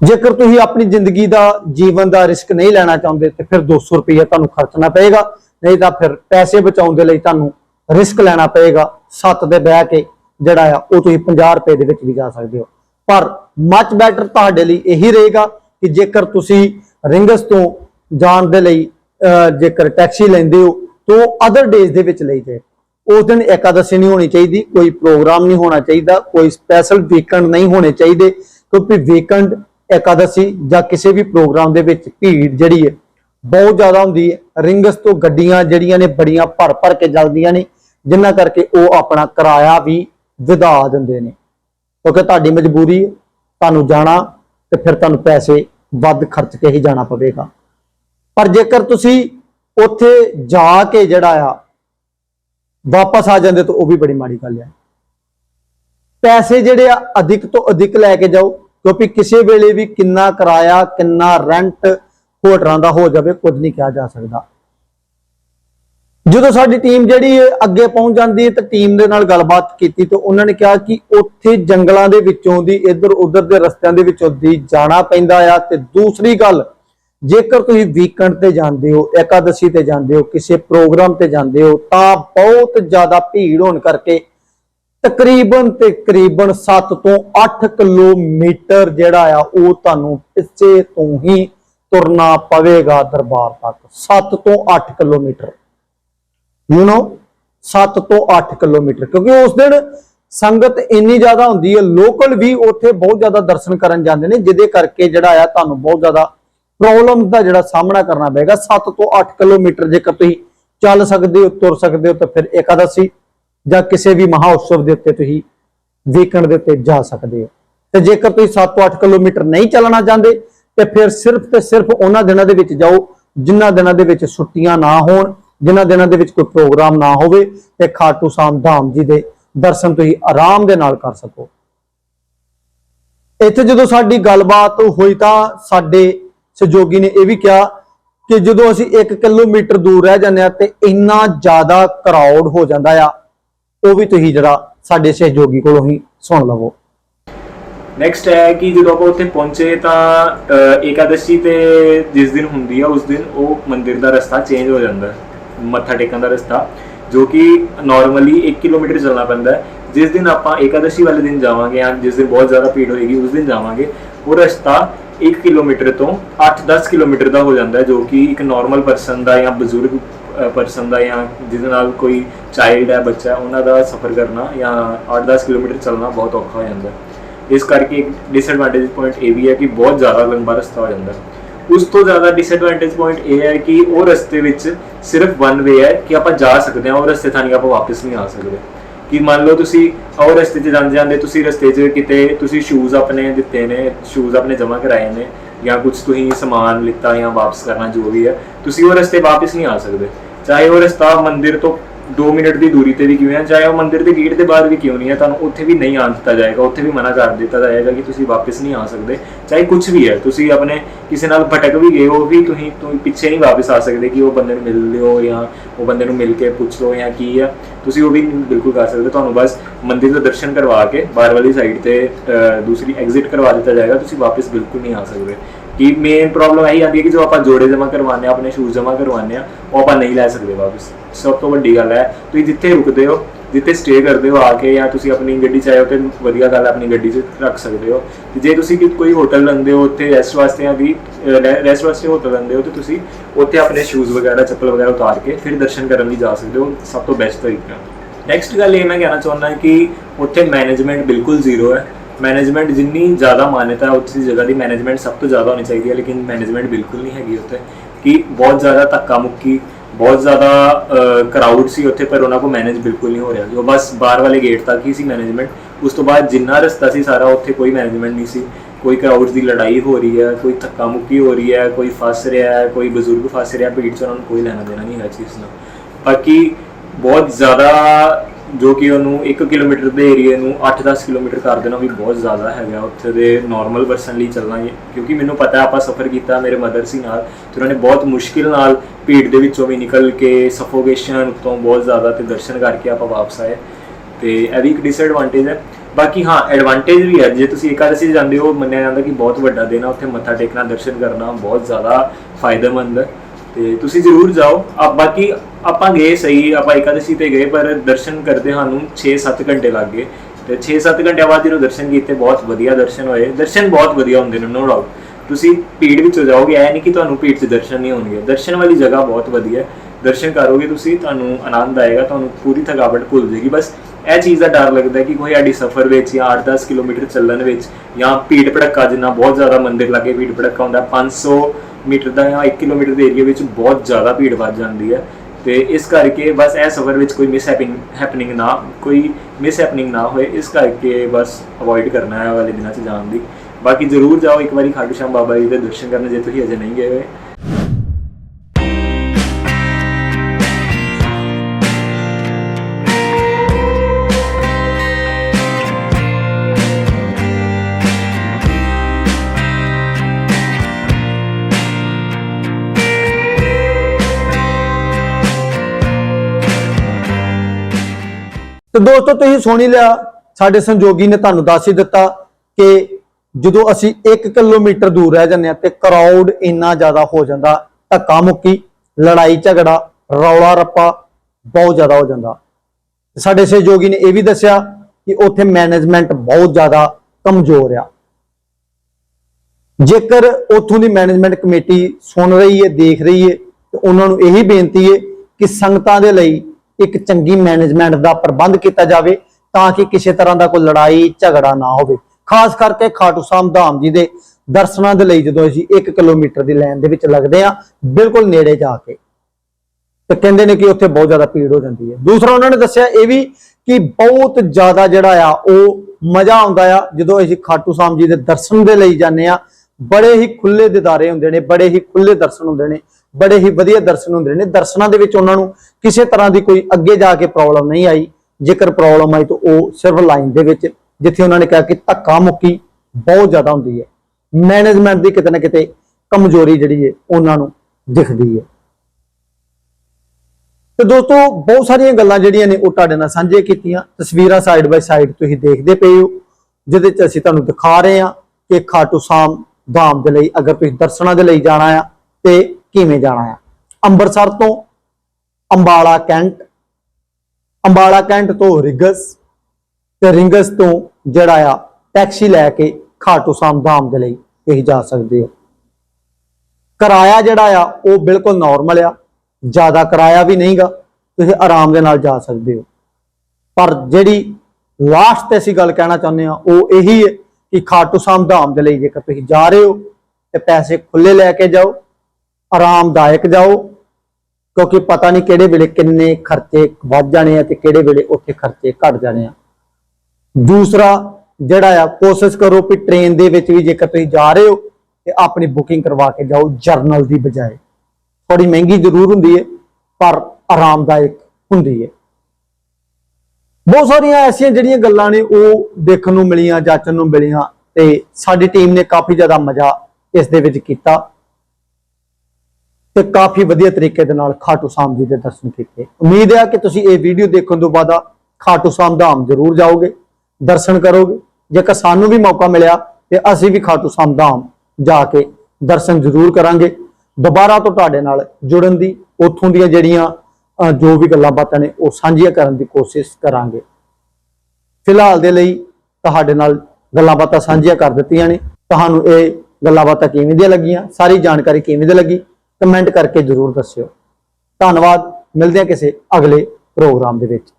ਜੇਕਰ ਤੁਸੀਂ ਆਪਣੀ ਜ਼ਿੰਦਗੀ ਦਾ, ਜੀਵਨ ਦਾ ਰਿਸਕ ਨਹੀਂ ਲੈਣਾ ਚਾਹੁੰਦੇ, ਤੇ ਫਿਰ 200 ਰੁਪਏ ਤੁਹਾਨੂੰ ਖਰਚਣਾ ਪਏਗਾ। ਨਹੀਂ ਤਾਂ ਫਿਰ ਪੈਸੇ ਬਚਾਉਣ ਦੇ ਲਈ ਤੁਹਾਨੂੰ ਰਿਸਕ ਲੈਣਾ ਪਏਗਾ। ਸੱਤ ਦੇ ਬਹਿ ਕੇ ਜਿਹੜਾ ਆ, ਉਹ ਤੁਸੀਂ 50 ਰੁਪਏ ਦੇ ਵਿੱਚ ਵੀ ਜਾ ਸਕਦੇ ਹੋ। ਪਰ ਮੱਚ ਬੈਟਰ ਤੁਹਾਡੇ ਲਈ ਇਹੀ ਰਹੇਗਾ ਕਿ ਜੇਕਰ ਤੁਸੀਂ ਰਿੰਗਸ ਤੋਂ ਜਾਣ ਦੇ ਲਈ ਜੇਕਰ ਟੈਕਸੀ ਲੈਂਦੇ ਹੋ, ਤਾਂ ਅਦਰ ਡੇਜ਼ ਦੇ ਵਿੱਚ ਲਈ ਜਾਏ। ਉਸ ਦਿਨ ਇਕਾਦਸ਼ੀ ਨਹੀਂ ਹੋਣੀ ਚਾਹੀਦੀ, ਕੋਈ ਪ੍ਰੋਗਰਾਮ ਨਹੀਂ ਹੋਣਾ ਚਾਹੀਦਾ, ਕੋਈ ਸਪੈਸ਼ਲ ਵੀਕਐਂਡ ਨਹੀਂ ਹੋਣੇ ਚਾਹੀਦੇ, ਕਿਉਂਕਿ ਵੀਕਐਂਡ ਇਕਾਦਸ਼ੀ ਜਾਂ ਕਿਸੇ ਵੀ ਪ੍ਰੋਗਰਾਮ ਦੇ ਵਿੱਚ ਭੀੜ ਜਿਹੜੀ ਹੈ, ਬਹੁਤ ਜ਼ਿਆਦਾ ਹੁੰਦੀ ਹੈ। ਰਿੰਗਸ ਤੋਂ ਗੱਡੀਆਂ ਜਿਹੜੀਆਂ ਨੇ, ਬੜੀਆਂ ਭਰ ਭਰ ਕੇ ਚੱਲਦੀਆਂ ਨੇ ਜਿਨ੍ਹਾਂ ਕਰਕੇ ਉਹ ਆਪਣਾ ਕਿਰਾਇਆ ਵੀ ਵਧਾ ਦਿੰਦੇ ਨੇ। ਕਿਉਂਕਿ ਤੁਹਾਡੀ ਮਜਬੂਰੀ ਤੁਹਾਨੂੰ ਜਾਣਾ ਤੇ ਫਿਰ ਤੁਹਾਨੂੰ ਪੈਸੇ ਵੱਧ ਖਰਚ ਕੇ ਹੀ ਜਾਣਾ ਪਵੇਗਾ। ਪਰ ਜੇਕਰ ਤੁਸੀਂ ਉੱਥੇ ਜਾ ਕੇ ਜਿਹੜਾ ਆ, ਵਾਪਸ ਆ ਜਾਂਦੇ ਤਾਂ ਉਹ ਵੀ ਬੜੀ ਮਾੜੀ ਗੱਲ ਹੈ। ਪੈਸੇ ਜਿਹੜੇ ਆ, ਅਧਿਕ ਤੋਂ ਅਧਿਕ ਲੈ ਕੇ ਜਾਓ, ਕਿਉਂਕਿ ਕਿਸੇ ਵੇਲੇ ਵੀ ਕਿੰਨਾ ਕਿਰਾਇਆ, ਕਿੰਨਾ ਰੈਂਟ ਹੋਟਲਾਂ ਦਾ ਹੋ ਜਾਵੇ, ਕੁਝ ਨਹੀਂ ਕਿਹਾ ਜਾ ਸਕਦਾ। ਜਦੋਂ ਸਾਡੀ ਟੀਮ ਜਿਹੜੀ ਅੱਗੇ ਪਹੁੰਚ ਜਾਂਦੀ ਹੈ ਤਾਂ ਟੀਮ ਦੇ ਨਾਲ ਗੱਲਬਾਤ ਕੀਤੀ ਤੇ ਉਹਨਾਂ ਨੇ ਕਿਹਾ ਕਿ ਉੱਥੇ ਜੰਗਲਾਂ ਦੇ ਵਿੱਚੋਂ ਦੀ ਇੱਧਰ ਉੱਧਰ ਦੇ ਰਸਤਿਆਂ ਦੇ ਵਿੱਚੋਂ ਦੀ ਜਾਣਾ ਪੈਂਦਾ ਆ ਤੇ ਦੂਸਰੀ ਗੱਲ, ਜੇਕਰ ਤੁਸੀਂ ਵੀਕਐਂਡ ਤੇ ਜਾਂਦੇ ਹੋ, ਇਕਾਦਸ਼ੀ ਤੇ ਜਾਂਦੇ ਹੋ, ਕਿਸੇ ਪ੍ਰੋਗਰਾਮ ਤੇ ਜਾਂਦੇ ਹੋ, ਤਾਂ ਬਹੁਤ ਜ਼ਿਆਦਾ ਭੀੜ ਹੋਣ ਕਰਕੇ ਤਕਰੀਬਨ ਤਕਰੀਬਨ 7 ਤੋਂ 8 ਕਿਲੋਮੀਟਰ ਜਿਹੜਾ ਆ, ਉਹ ਤੁਹਾਨੂੰ ਪਿੱਛੇ ਤੋਂ ਹੀ ਤੁਰਨਾ ਪਵੇਗਾ ਦਰਬਾਰ ਤੱਕ 7 ਤੋਂ 8 ਕਿਲੋਮੀਟਰ। ਯੂ نو 7 ਤੋਂ 8 ਕਿਲੋਮੀਟਰ, ਕਿਉਂਕਿ ਉਸ ਦਿਨ ਸੰਗਤ ਇੰਨੀ ਜ਼ਿਆਦਾ ਹੁੰਦੀ ਹੈ, ਲੋਕਲ ਵੀ ਉੱਥੇ ਬਹੁਤ ਜ਼ਿਆਦਾ ਦਰਸ਼ਨ ਕਰਨ ਜਾਂਦੇ ਨੇ, ਜਿਹਦੇ ਕਰਕੇ ਜਿਹੜਾ ਆ ਤੁਹਾਨੂੰ ਬਹੁਤ ਜ਼ਿਆਦਾ ਪ੍ਰੋਬਲਮ ਦਾ ਜਿਹੜਾ ਸਾਹਮਣਾ ਕਰਨਾ ਪਏਗਾ। 7 ਤੋਂ 8 ਕਿਲੋਮੀਟਰ ਜੇਕਰ ਤੁਸੀਂ ਚੱਲ ਸਕਦੇ ਹੋ, ਤੁਰ ਸਕਦੇ ਹੋ, ਤਾਂ ਫਿਰ ਇਕਾਦਸ਼ੀ ਜਾਂ ਕਿਸੇ ਵੀ ਮਹਾ ਉਤਸਵ ਦੇ ਉੱਤੇ ਤੁਸੀਂ ਵੀਕਐਂਡ ਦੇ ਉੱਤੇ ਜਾ ਸਕਦੇ ਹੋ। ਤੇ ਜੇਕਰ ਤੁਸੀਂ 7 ਤੋਂ 8 ਕਿਲੋਮੀਟਰ ਨਹੀਂ ਚੱਲਣਾ ਚਾਹੁੰਦੇ, ਤੇ ਫਿਰ ਸਿਰਫ ਤੇ ਸਿਰਫ ਉਹਨਾਂ ਦਿਨਾਂ ਦੇ ਵਿੱਚ ਜਾਓ, ਜਿਨ੍ਹਾਂ ਦਿਨਾਂ ਦੇ ਵਿੱਚ ਛੁੱਟੀਆਂ ਨਾ ਹੋਣ। ਜਿਨ੍ਹਾਂ ਦਿਨਾਂ ਦੇ ਵਿੱਚ ਕੋਈ ਪ੍ਰੋਗਰਾਮ ਨਾ ਹੋਵੇ ਤੇ ਖਾਟੂ ਸ਼ਾਮ ਧਾਮ ਜੀ ਦੇ ਦਰਸ਼ਨ ਤੁਸੀਂ ਆਰਾਮ ਦੇ ਨਾਲ ਕਰ ਸਕੋ। ਇੱਥੇ ਜਦੋਂ ਸਾਡੀ ਗੱਲਬਾਤ ਹੋਈ ਤਾਂ ਸਾਡੇ ਸਹਿਯੋਗੀ ਨੇ ਇਹ ਵੀ ਕਿਹਾ ਕਿ ਜਦੋਂ ਅਸੀਂ 1 ਕਿਲੋਮੀਟਰ ਦੂਰ ਰਹਿ ਜਾਂਦੇ ਆ ਤੇ ਇੰਨਾ ਜ਼ਿਆਦਾ ਕਰਾਊਡ ਹੋ ਜਾਂਦਾ ਆ, ਉਹ ਵੀ ਤੁਸੀਂ ਜਿਹੜਾ ਸਾਡੇ ਸਹਿਯੋਗੀ ਕੋਲੋਂ ਹੀ ਸੁਣ ਲਵੋ। ਨੈਕਸਟ ਹੈ ਕਿ ਜਦੋਂ ਆਪਾਂ ਉੱਥੇ ਪਹੁੰਚੇ ਤਾਂ ਏਕਾਦਸ਼ੀ ਤੇ ਜਿਸ ਦਿਨ ਹੁੰਦੀ ਆ, ਉਸ ਦਿਨ ਉਹ ਮੰਦਿਰ ਦਾ ਰਸਤਾ ਚੇਂਜ ਹੋ ਜਾਂਦਾ। ਹੈ ਮੱਥਾ ਟੇਕਣ ਦਾ ਰਸਤਾ, ਜੋ ਕਿ ਨਾਰਮਲੀ 1 ਕਿਲੋਮੀਟਰ ਚੱਲਣਾ ਪੈਂਦਾ ਹੈ। ਜਿਸ ਦਿਨ ਆਪਾਂ ਏਕਾਦਸ਼ੀ ਵਾਲੇ ਦਿਨ ਜਾਵਾਂਗੇ ਜਾਂ ਜਿਸ ਦਿਨ ਬਹੁਤ ਜ਼ਿਆਦਾ ਭੀੜ ਹੋਏਗੀ, ਉਸ ਦਿਨ ਜਾਵਾਂਗੇ। ਉਹ ਰਸਤਾ 1 ਕਿਲੋਮੀਟਰ ਤੋਂ 8-10 ਕਿਲੋਮੀਟਰ ਦਾ ਹੋ ਜਾਂਦਾ ਹੈ, ਜੋ ਕਿ ਇੱਕ ਨਾਰਮਲ ਪਰਸਨ ਦਾ ਜਾਂ ਬਜ਼ੁਰਗ ਪਰਸਨ ਦਾ ਜਾਂ ਜਿਹਦੇ ਨਾਲ ਕੋਈ ਚਾਈਲਡ ਹੈ, ਬੱਚਾ ਉਹਨਾਂ ਦਾ ਸਫ਼ਰ ਕਰਨਾ ਜਾਂ 8-10 ਕਿਲੋਮੀਟਰ ਚੱਲਣਾ ਬਹੁਤ ਔਖਾ ਹੋ ਜਾਂਦਾ ਹੈ। ਇਸ ਕਰਕੇ ਇੱਕ ਡਿਸਐਡਵਾਂਟੇਜ ਪੁਆਇੰਟ ਇਹ ਵੀ ਹੈ ਕਿ ਬਹੁਤ ਜ਼ਿਆਦਾ ਲੰਬਾ ਰਸਤਾ ਹੋ ਜਾਂਦਾ ਹੈ। ਉਸ ਤੋਂ ਜ਼ਿਆਦਾ ਡਿਸਐਡਵਾਂਟੇਜ ਪੁਆਇੰਟ ਇਹ ਹੈ ਕਿ ਉਹ ਰਸਤੇ ਵਿੱਚ ਸਿਰਫ ਵਨ ਵੇ ਹੈ ਕਿ ਆਪਾਂ ਜਾ ਸਕਦੇ ਹਾਂ, ਉਹ ਰਸਤੇ ਥਾਣੀ ਆਪਾਂ ਵਾਪਸ ਨਹੀਂ ਆ ਸਕਦੇ। ਕਿ ਮੰਨ ਲਓ ਤੁਸੀਂ ਉਹ ਰਸਤੇ 'ਚ ਜਾਂਦੇ ਜਾਂਦੇ ਤੁਸੀਂ ਰਸਤੇ 'ਚ ਕਿਤੇ ਤੁਸੀਂ ਸ਼ੂਜ਼ ਆਪਣੇ ਦਿੱਤੇ ਨੇ ਸ਼ੂਜ਼ ਆਪਣੇ ਜਮ੍ਹਾਂ ਕਰਾਏ ਨੇ ਜਾਂ ਕੁਝ ਤੁਸੀਂ ਸਮਾਨ ਲਿੱਤਾ ਜਾਂ ਵਾਪਸ ਕਰਨਾ ਜੋ ਵੀ ਹੈ, ਤੁਸੀਂ ਉਹ ਰਸਤੇ ਵਾਪਸ ਨਹੀਂ ਆ ਸਕਦੇ। ਚਾਹੇ ਉਹ ਰਸਤਾ ਮੰਦਿਰ ਤੋਂ 2 ਮਿੰਟ ਦੀ ਦੂਰੀ ਤੇ ਵੀ ਕਿਉਂ ਹੈ ਚਾਹੇ ਉਹ ਮੰਦਿਰ ਦੇ ਗੇਟ ਦੇ ਬਾਹਰ ਵੀ ਕਿਉਂ ਨਹੀਂ ਹੈ ਤੁਹਾਨੂੰ ਉੱਥੇ ਵੀ ਨਹੀਂ ਆਉਣ ਦਿੱਤਾ ਜਾਏਗਾ, ਉੱਥੇ ਵੀ ਮਨਾ ਕਰ ਦਿੱਤਾ ਜਾਏਗਾ ਕਿ ਤੁਸੀਂ ਵਾਪਸ ਨਹੀਂ ਆ ਸਕਦੇ। ਚਾਹੇ ਕੁਝ ਵੀ ਹੈ, ਤੁਸੀਂ ਆਪਣੇ ਕਿਸੇ ਨਾਲ ਭਟਕ ਵੀ ਗਏ ਹੋ ਵੀ ਤੁਸੀਂ ਤੁਸੀਂ ਪਿੱਛੇ ਨਹੀਂ ਵਾਪਸ ਆ ਸਕਦੇ ਕਿ ਉਹ ਬੰਦੇ ਨੂੰ ਮਿਲ ਲਿਓ ਜਾਂ ਉਹ ਬੰਦੇ ਨੂੰ ਮਿਲ ਕੇ ਪੁੱਛ ਲਓ ਜਾਂ ਕੀ ਹੈ ਤੁਸੀਂ ਉਹ ਵੀ ਬਿਲਕੁਲ ਕਰ ਸਕਦੇ। ਤੁਹਾਨੂੰ ਬਸ ਮੰਦਿਰ ਦਾ ਦਰਸ਼ਨ ਕਰਵਾ ਕੇ ਬਾਹਰ ਵਾਲੀ ਸਾਈਡ ਤੇ ਦੂਸਰੀ ਐਗਜ਼ਿਟ ਕਰਵਾ ਦਿੱਤਾ ਜਾਏਗਾ, ਤੁਸੀਂ ਵਾਪਸ ਬਿਲਕੁਲ ਨਹੀਂ ਆ ਸਕਦੇ। ਕਿ ਮੇਨ ਪ੍ਰੋਬਲਮ ਇਹੀ ਆਉਂਦੀ ਹੈ ਕਿ ਜੋ ਆਪਾਂ ਜੋੜੇ ਜਮਾ ਕਰਵਾਉਂਦੇ ਆ ਆਪਣੇ ਸ਼ੂਜ਼ ਜਮਾ ਕਰਵਾਉਂਦੇ ਆ ਉਹ ਆਪਾਂ ਨਹੀਂ ਲੈ ਸਕਦੇ ਵਾਪਸ। ਸਭ ਤੋਂ ਵੱਡੀ ਗੱਲ ਹੈ, ਤੁਸੀਂ ਜਿੱਥੇ ਰੁਕਦੇ ਹੋ, ਜਿੱਥੇ ਸਟੇ ਕਰਦੇ ਹੋ ਆ ਕੇ ਜਾਂ ਤੁਸੀਂ ਆਪਣੀ ਗੱਡੀ ਚਾਹੇ ਤੇ ਵਧੀਆ ਗੱਲ ਆਪਣੀ ਗੱਡੀ 'ਚ ਰੱਖ ਸਕਦੇ ਹੋ। ਤੇ ਜੇ ਤੁਸੀਂ ਕੋਈ ਹੋਟਲ ਲੈਂਦੇ ਹੋ ਉੱਥੇ ਰੈਸਟ ਵਾਸਤੇ ਜਾਂ ਵੀ ਰੈਸਟ ਵਾਸਤੇ ਹੋਟਲ ਲੈਂਦੇ ਹੋ ਤੇ ਤੁਸੀਂ ਉੱਥੇ ਆਪਣੇ ਸ਼ੂਜ਼ ਵਗੈਰਾ, ਚੱਪਲ ਵਗੈਰਾ ਉਤਾਰ ਕੇ ਫਿਰ ਦਰਸ਼ਨ ਕਰਨ ਲਈ ਜਾ ਸਕਦੇ ਹੋ। ਸਭ ਤੋਂ ਬੈਸਟ ਤਰੀਕਾ। ਨੈਕਸਟ ਗੱਲ ਇਹ ਮੈਂ ਕਹਿਣਾ ਚਾਹੁੰਦਾ ਕਿ ਉੱਥੇ ਮੈਨੇਜਮੈਂਟ ਬਿਲਕੁਲ ਜ਼ੀਰੋ ਹੈ। ਮੈਨੇਜਮੈਂਟ ਜਿੰਨੀ ਜ਼ਿਆਦਾ ਮਾਨਤਾ ਹੈ ਉੱਥੇ ਜਗ੍ਹਾ ਦੀ ਮੈਨੇਜਮੈਂਟ ਸਭ ਤੋਂ ਜ਼ਿਆਦਾ ਹੋਣੀ ਚਾਹੀਦੀ ਹੈ, ਲੇਕਿਨ ਮੈਨੇਜਮੈਂਟ ਬਿਲਕੁਲ ਨਹੀਂ ਹੈਗੀ ਉੱਥੇ। ਕਿ ਬਹੁਤ ਜ਼ਿਆਦਾ ਧੱਕਾ ਮੁੱਕੀ, ਬਹੁਤ ਜ਼ਿਆਦਾ ਕਰਾਊਡ ਸੀ ਉੱਥੇ, ਪਰ ਉਹਨਾਂ ਕੋ ਮੈਨੇਜ ਬਿਲਕੁਲ ਨਹੀਂ ਹੋ ਰਿਹਾ ਸੀ। ਉਹ ਬਸ ਬਾਹਰ ਵਾਲੇ ਗੇਟ ਤੱਕ ਹੀ ਸੀ ਮੈਨੇਜਮੈਂਟ ਉਸ ਤੋਂ ਬਾਅਦ ਜਿੰਨਾ ਰਸਤਾ ਸੀ ਸਾਰਾ, ਉੱਥੇ ਕੋਈ ਮੈਨੇਜਮੈਂਟ ਨਹੀਂ ਸੀ। ਕੋਈ ਕਰਾਊਡ ਦੀ ਲੜਾਈ ਹੋ ਰਹੀ ਹੈ, ਕੋਈ ਧੱਕਾ ਮੁੱਕੀ ਹੋ ਰਹੀ ਹੈ, ਕੋਈ ਫਸ ਰਿਹਾ ਹੈ, ਕੋਈ ਬਜ਼ੁਰਗ ਫਸ ਰਿਹਾ ਭੀੜ ਚ ਉਹਨਾਂ ਨੂੰ ਕੋਈ ਲੈਣਾ ਦੇਣਾ ਨਹੀਂ ਹੈ ਚੀਜ਼ ਨਾਲ। ਬਾਕੀ ਬਹੁਤ ਜ਼ਿਆਦਾ ਜੋ ਕਿ ਉਹਨੂੰ 1 ਕਿਲੋਮੀਟਰ ਦੇ ਏਰੀਆ ਨੂੰ 8-10 ਕਿਲੋਮੀਟਰ ਕਰ ਦੇਣਾ ਵੀ ਬਹੁਤ ਜ਼ਿਆਦਾ ਹੈਗਾ ਉੱਥੇ ਦੇ ਨਾਰਮਲ ਪਰਸਨ ਲਈ ਚੱਲਣਾ ਇਹ ਕਿਉਂਕਿ ਮੈਨੂੰ ਪਤਾ ਆਪਾਂ ਸਫ਼ਰ ਕੀਤਾ ਮੇਰੇ ਮਦਰ ਸੀ ਨਾਲ ਤੇ ਉਹਨਾਂ ਨੇ ਬਹੁਤ ਮੁਸ਼ਕਿਲ ਨਾਲ ਭੀੜ ਦੇ ਵਿੱਚੋਂ ਵੀ ਨਿਕਲ ਕੇ ਸਫੋਕੇਸ਼ਨ ਤੋਂ ਬਹੁਤ ਜ਼ਿਆਦਾ ਤੇ ਦਰਸ਼ਨ ਕਰਕੇ ਆਪਾਂ ਵਾਪਸ ਆਏ ਤੇ ਇਹ ਵੀ ਇੱਕ ਡਿਸਐਡਵਾਂਟੇਜ ਹੈ। ਬਾਕੀ ਹਾਂ ਐਡਵਾਂਟੇਜ ਵੀ ਹੈ। ਜੇ ਤੁਸੀਂ ਇਕਾਦਸ਼ੀ ਜਾਂਦੇ ਹੋ, ਮੰਨਿਆ ਜਾਂਦਾ ਕਿ ਬਹੁਤ ਵੱਡਾ ਦਿਨ ਆ, ਉੱਥੇ ਮੱਥਾ ਟੇਕਣਾ, ਦਰਸ਼ਨ ਕਰਨਾ ਬਹੁਤ ਜ਼ਿਆਦਾ ਫਾਇਦੇਮੰਦ ਹੈ। ਤੇ ਤੁਸੀਂ ਜ਼ਰੂਰ ਜਾਓ। ਆ ਬਾਕੀ ਆਪਾਂ ਗਏ ਸਹੀ ਆਪਾਂ ਇਕਾਦਸ਼ੀ ਤੇ ਗਏ, ਪਰ ਦਰਸ਼ਨ ਕਰਦੇ ਸਾਨੂੰ 6-7 ਘੰਟੇ ਲੱਗ ਗਏ। ਤੇ 6-7 ਘੰਟਿਆਂ ਬਾਅਦ ਜਦੋਂ ਦਰਸ਼ਨ ਕੀਤੇ, ਬਹੁਤ ਵਧੀਆ ਦਰਸ਼ਨ ਹੋਏ। ਦਰਸ਼ਨ ਬਹੁਤ ਵਧੀਆ ਹੁੰਦੇ ਨੇ ਨੋ ਡਾਊਟ ਤੁਸੀਂ ਭੀੜ ਵਿੱਚ ਜਾਓਗੇ, ਐ ਨਹੀਂ ਕਿ ਤੁਹਾਨੂੰ ਭੀੜ 'ਚ ਦਰਸ਼ਨ ਨਹੀਂ ਹੋਣਗੇ। ਦਰਸ਼ਨ ਵਾਲੀ ਜਗ੍ਹਾ ਬਹੁਤ ਵਧੀਆ। ਹੈ ਦਰਸ਼ਨ ਕਰੋਗੇ ਤੁਸੀਂ, ਤੁਹਾਨੂੰ ਆਨੰਦ ਆਏਗਾ, ਤੁਹਾਨੂੰ ਪੂਰੀ ਥਕਾਵਟ ਭੁੱਲ ਜਾਏਗੀ। ਬਸ ਇਹ ਚੀਜ਼ ਦਾ ਡਰ ਲੱਗਦਾ ਕਿ ਕੋਈ ਸਾਡੀ ਸਫ਼ਰ ਵਿੱਚ ਜਾਂ 8-10 ਕਿਲੋਮੀਟਰ ਚੱਲਣ ਵਿੱਚ ਜਾਂ ਭੀੜ ਭੜੱਕਾ ਜਿੰਨਾ ਬਹੁਤ ਜ਼ਿਆਦਾ ਮੰਦਿਰ ਲਾਗੇ ਭੀੜ ਭੜੱਕਾ ਹੁੰਦਾ 500 ਮੀਟਰ ਦਾ ਜਾਂ 1 ਕਿਲੋਮੀਟਰ ਦੇ ਏਰੀਆ ਵਿੱਚ ਬਹੁਤ ਜ਼ਿਆਦਾ ਭੀੜ ਵੱਧ ਜਾਂਦੀ ਹੈ ਤੇ ਇਸ ਕਰਕੇ ਬਸ ਇਹ ਸਫ਼ਰ ਵਿੱਚ ਕੋਈ ਮਿਸ ਹੈਪਨਿੰਗ ਨਾ, ਕੋਈ ਮਿਸ ਹੈਪਨਿੰਗ ਨਾ ਹੋਏ, ਇਸ ਕਰਕੇ ਬਸ ਅਵੋਇਡ ਕਰਨਾ ਹੈ ਵਾਲੇ ਦਿਨਾਂ 'ਚ ਜਾਣ ਦੀ। ਬਾਕੀ ਜ਼ਰੂਰ ਜਾਓ, ਇੱਕ ਵਾਰੀ ਖਾਟੂ ਸ਼ਾਮ ਬਾਬਾ ਜੀ ਦੇ ਦਰਸ਼ਨ ਕਰਨ ਜੇ ਤੁਸੀਂ ਅਜੇ ਨਹੀਂ ਗਏ ਹੋਏ। ਤੇ ਦੋਸਤੋ, ਤੁਸੀਂ ਸੁਣ ਹੀ ਲਿਆ, ਸਾਡੇ ਸੰਜੋਗੀ ਨੇ ਤੁਹਾਨੂੰ ਦੱਸ ਹੀ ਦਿੱਤਾ ਕਿ ਜਦੋਂ ਅਸੀਂ 1 ਕਿਲੋਮੀਟਰ ਦੂਰ ਰਹਿ ਜਾਂਦੇ ਆ ਤੇ ਕਰਾਊਡ ਇੰਨਾ ਜ਼ਿਆਦਾ ਹੋ ਜਾਂਦਾ, ਧੱਕਾ ਮੁੱਕੀ, ਲੜਾਈ ਝਗੜਾ, ਰੌਲਾ ਰੱਪਾ ਬਹੁਤ ਜ਼ਿਆਦਾ ਹੋ ਜਾਂਦਾ। ਸਾਡੇ ਸਹਿਯੋਗੀ ਨੇ ਇਹ ਵੀ ਦੱਸਿਆ ਕਿ ਉੱਥੇ ਮੈਨੇਜਮੈਂਟ ਬਹੁਤ ਜ਼ਿਆਦਾ ਕਮਜ਼ੋਰ ਆ। ਜੇਕਰ ਉੱਥੋਂ ਦੀ ਮੈਨੇਜਮੈਂਟ ਕਮੇਟੀ ਸੁਣ ਰਹੀ ਹੈ, ਦੇਖ ਰਹੀ ਹੈ, ਤੇ ਉਹਨਾਂ ਨੂੰ ਇਹੀ ਬੇਨਤੀ ਹੈ ਕਿ ਸੰਗਤਾਂ ਦੇ ਲਈ ਇੱਕ ਚੰਗੀ ਮੈਨੇਜਮੈਂਟ ਦਾ ਪ੍ਰਬੰਧ ਕੀਤਾ ਜਾਵੇ ਤਾਂ ਕਿ ਕਿਸੇ ਤਰ੍ਹਾਂ ਦਾ ਕੋਈ ਲੜਾਈ, ਝਗੜਾ ਨਾ ਹੋਵੇ। ਖਾਸ ਕਰਕੇ ਖਾਟੂ ਸਾਹਿਬ ਧਾਮ ਜੀ ਦੇ ਦਰਸ਼ਨਾਂ ਦੇ ਲਈ ਜਦੋਂ ਅਸੀਂ 1 ਕਿਲੋਮੀਟਰ ਦੀ ਲਾਈਨ ਦੇ ਵਿੱਚ ਲੱਗਦੇ ਆ ਬਿਲਕੁਲ ਨੇੜੇ ਜਾ ਕੇ। ਤੇ ਕਹਿੰਦੇ ਨੇ ਕਿ ਉੱਥੇ ਬਹੁਤ ਜ਼ਿਆਦਾ ਭੀੜ ਹੋ ਜਾਂਦੀ ਹੈ। ਦੂਸਰਾ ਉਹਨਾਂ ਨੇ ਦੱਸਿਆ ਇਹ ਵੀ ਕਿ ਬਹੁਤ ਜ਼ਿਆਦਾ ਜਿਹੜਾ ਆ, ਉਹ ਮਜ਼ਾ ਆਉਂਦਾ ਆ ਜਦੋਂ ਅਸੀਂ ਖਾਟੂ ਸਾਹਿਬ ਜੀ ਦੇ ਦਰਸ਼ਨ ਦੇ ਲਈ ਜਾਂਦੇ ਆ ਬੜੇ ਹੀ ਖੁੱਲੇ ਦਿਦਾਰੇ ਹੁੰਦੇ ਨੇ, ਬੜੇ ਹੀ ਖੁੱਲੇ ਦਰਸ਼ਨ ਹੁੰਦੇ ਨੇ, ਬੜੇ ਹੀ ਵਧੀਆ ਦਰਸ਼ਨ ਹੁੰਦੇ ਨੇ। ਦਰਸ਼ਨਾਂ ਦੇ ਵਿੱਚ ਉਹਨਾਂ ਨੂੰ ਕਿਸੇ ਤਰ੍ਹਾਂ ਦੀ ਕੋਈ ਅੱਗੇ ਜਾ ਕੇ ਪ੍ਰੋਬਲਮ ਨਹੀਂ ਆਈ। ਜੇਕਰ ਪ੍ਰੋਬਲਮ ਆਈ ਤਾਂ ਉਹ ਸਿਰਫ ਲਾਈਨ ਦੇ ਵਿੱਚ, ਜਿੱਥੇ ਉਹਨਾਂ ਨੇ ਕਿਹਾ ਕਿ ਧੱਕਾ ਮੁੱਕੀ ਬਹੁਤ ਜ਼ਿਆਦਾ ਹੁੰਦੀ ਹੈ। ਮੈਨੇਜਮੈਂਟ ਦੀ ਕਿਤੇ ਨਾ ਕਿਤੇ ਕਮਜ਼ੋਰੀ ਜਿਹੜੀ ਹੈ ਉਹਨਾਂ ਨੂੰ ਦਿਖਦੀ ਹੈ। ਤੇ ਦੋਸਤੋ, ਬਹੁਤ ਸਾਰੀਆਂ ਗੱਲਾਂ ਜਿਹੜੀਆਂ ਨੇ ਉਹ ਤੁਹਾਡੇ ਨਾਲ ਸਾਂਝੇ ਕੀਤੀਆਂ। ਤਸਵੀਰਾਂ ਸਾਈਡ ਬਾਈ ਸਾਈਡ ਤੁਸੀਂ ਦੇਖਦੇ ਪਏ ਹੋ, ਜਿਹਦੇ ਚ ਅਸੀਂ ਤੁਹਾਨੂੰ ਦਿਖਾ ਰਹੇ ਹਾਂ ਕਿ ਖਾਟੂ ਸ਼ਾਮ ਧਾਮ ਦੇ ਲਈ, ਅਗਰ ਤੁਸੀਂ ਦਰਸ਼ਨਾਂ ਦੇ ਲਈ ਜਾਣਾ ਆ, ਤੇ ਕਿਵੇਂ ਜਾਣਾ ਆ? ਅੰਮ੍ਰਿਤਸਰ ਤੋਂ ਅੰਬਾਲਾ ਕੈਂਟ ਅੰਬਾਲਾ ਕੈਂਟ ਤੋਂ ਰਿੰਗਸ, ਤੇ ਰਿੰਗਸ ਤੋਂ ਜਿਹੜਾ ਆ, ਟੈਕਸੀ ਲੈ ਕੇ ਖਾਟੂ ਸਾਹਿਬ ਧਾਮ ਦੇ ਲਈ ਤੁਸੀਂ ਜਾ ਸਕਦੇ ਹੋ। ਕਿਰਾਇਆ ਜਿਹੜਾ ਆ, ਉਹ ਬਿਲਕੁਲ ਨਾਰਮਲ ਆ, ਜ਼ਿਆਦਾ ਕਿਰਾਇਆ ਵੀ ਨਹੀਂਗਾ, ਤੁਸੀਂ ਆਰਾਮ ਦੇ ਨਾਲ ਜਾ ਸਕਦੇ ਹੋ। ਪਰ ਜਿਹੜੀ ਲਾਸਟ ਤੇ ਅਸੀਂ ਗੱਲ ਕਹਿਣਾ ਚਾਹੁੰਦੇ ਆ ਉਹ ਇਹੀ ਹੈ ਕਿ ਖਾਟੂ ਸ਼ਾਮ ਧਾਮ ਦੇ ਲਈ ਜੇਕਰ ਤੁਸੀਂ ਜਾ ਰਹੇ ਹੋ, ਤੇ ਪੈਸੇ ਖੁੱਲੇ ਲੈ ਕੇ ਜਾਓ, ਆਰਾਮਦਾਇਕ ਜਾਓ, ਕਿਉਂਕਿ ਪਤਾ ਨਹੀਂ ਕਿਹੜੇ ਵੇਲੇ ਕਿੰਨੇ ਖਰਚੇ ਵੱਧ ਜਾਣੇ ਆ ਤੇ ਕਿਹੜੇ ਵੇਲੇ ਉੱਥੇ ਖਰਚੇ ਘਟ ਜਾਣੇ ਆ। ਦੂਸਰਾ, ਜਿਹੜਾ ਆ, ਕੋਸ਼ਿਸ਼ ਕਰੋ ਕਿ ਟ੍ਰੇਨ ਦੇ ਵਿੱਚ ਵੀ ਜੇਕਰ ਤੁਸੀਂ ਜਾ ਰਹੇ ਹੋ, ਤੇ ਆਪਣੀ ਬੁਕਿੰਗ ਕਰਵਾ ਕੇ ਜਾਓ ਜਰਨਲ ਦੀ ਬਜਾਏ। ਥੋੜੀ ਮਹਿੰਗੀ ਜ਼ਰੂਰ ਹੁੰਦੀ ਹੈ ਪਰ ਆਰਾਮਦਾਇਕ ਹੁੰਦੀ ਹੈ ਬਹੁਤ ਸਾਰੀਆਂ ਐਸੀਆਂ ਜਿਹੜੀਆਂ ਗੱਲਾਂ ਨੇ ਉਹ ਦੇਖਣ ਨੂੰ ਮਿਲੀਆਂ, ਜਾਚਣ ਨੂੰ ਮਿਲੀਆਂ ਤੇ ਸਾਡੀ ਟੀਮ ਨੇ ਕਾਫੀ ਜ਼ਿਆਦਾ ਮਜ਼ਾ ਇਸ ਦੇ ਵਿੱਚ ਕੀਤਾ ਤੇ ਕਾਫੀ ਵਧੀਆ ਤਰੀਕੇ ਦੇ ਨਾਲ ਖਾਟੂ ਸਾਹਿਬ ਜੀ ਦੇ ਦਰਸ਼ਨ ਕੀਤੇ। ਉਮੀਦ ਹੈ ਕਿ ਤੁਸੀਂ ਇਹ ਵੀਡੀਓ ਦੇਖਣ ਤੋਂ ਬਾਅਦ ਖਾਟੂ ਸਾਹਿਬ ਧਾਮ ਜ਼ਰੂਰ ਜਾਓਗੇ, ਦਰਸ਼ਨ ਕਰੋਗੇ। ਜੇਕਰ ਸਾਨੂੰ ਵੀ ਮੌਕਾ ਮਿਲਿਆ ਤੇ ਅਸੀਂ ਵੀ ਖਾਟੂ ਸਾਹਿਬ ਧਾਮ ਜਾ ਕੇ ਦਰਸ਼ਨ ਜ਼ਰੂਰ ਕਰਾਂਗੇ। ਦੁਬਾਰਾ ਤੋਂ ਤੁਹਾਡੇ ਨਾਲ ਜੁੜਨ ਦੀ, ਉੱਥੋਂ ਦੀਆਂ ਜਿਹੜੀਆਂ ਜੋ ਵੀ ਗੱਲਾਂ ਬਾਤਾਂ ਨੇ ਉਹ ਸਾਂਝੀਆਂ ਕਰਨ ਦੀ ਕੋਸ਼ਿਸ਼ ਕਰਾਂਗੇ। ਫਿਲਹਾਲ ਦੇ ਲਈ ਤੁਹਾਡੇ ਨਾਲ ਗੱਲਾਂ ਬਾਤਾਂ ਸਾਂਝੀਆਂ ਕਰ ਦਿੱਤੀਆਂ ਨੇ। ਤੁਹਾਨੂੰ ਇਹ ਗੱਲਾਂ ਬਾਤਾਂ ਕਿਵੇਂ ਦੀਆਂ ਲੱਗੀਆਂ, ਸਾਰੀ ਜਾਣਕਾਰੀ ਕਿਵੇਂ ਦੀ ਲੱਗੀ, ਕਮੈਂਟ ਕਰਕੇ ਜਰੂਰ ਦੱਸਿਓ। ਧੰਨਵਾਦ, ਮਿਲਦੇ ਹਾਂ ਕਿਸੇ ਅਗਲੇ ਪ੍ਰੋਗਰਾਮ ਦੇ ਵਿੱਚ।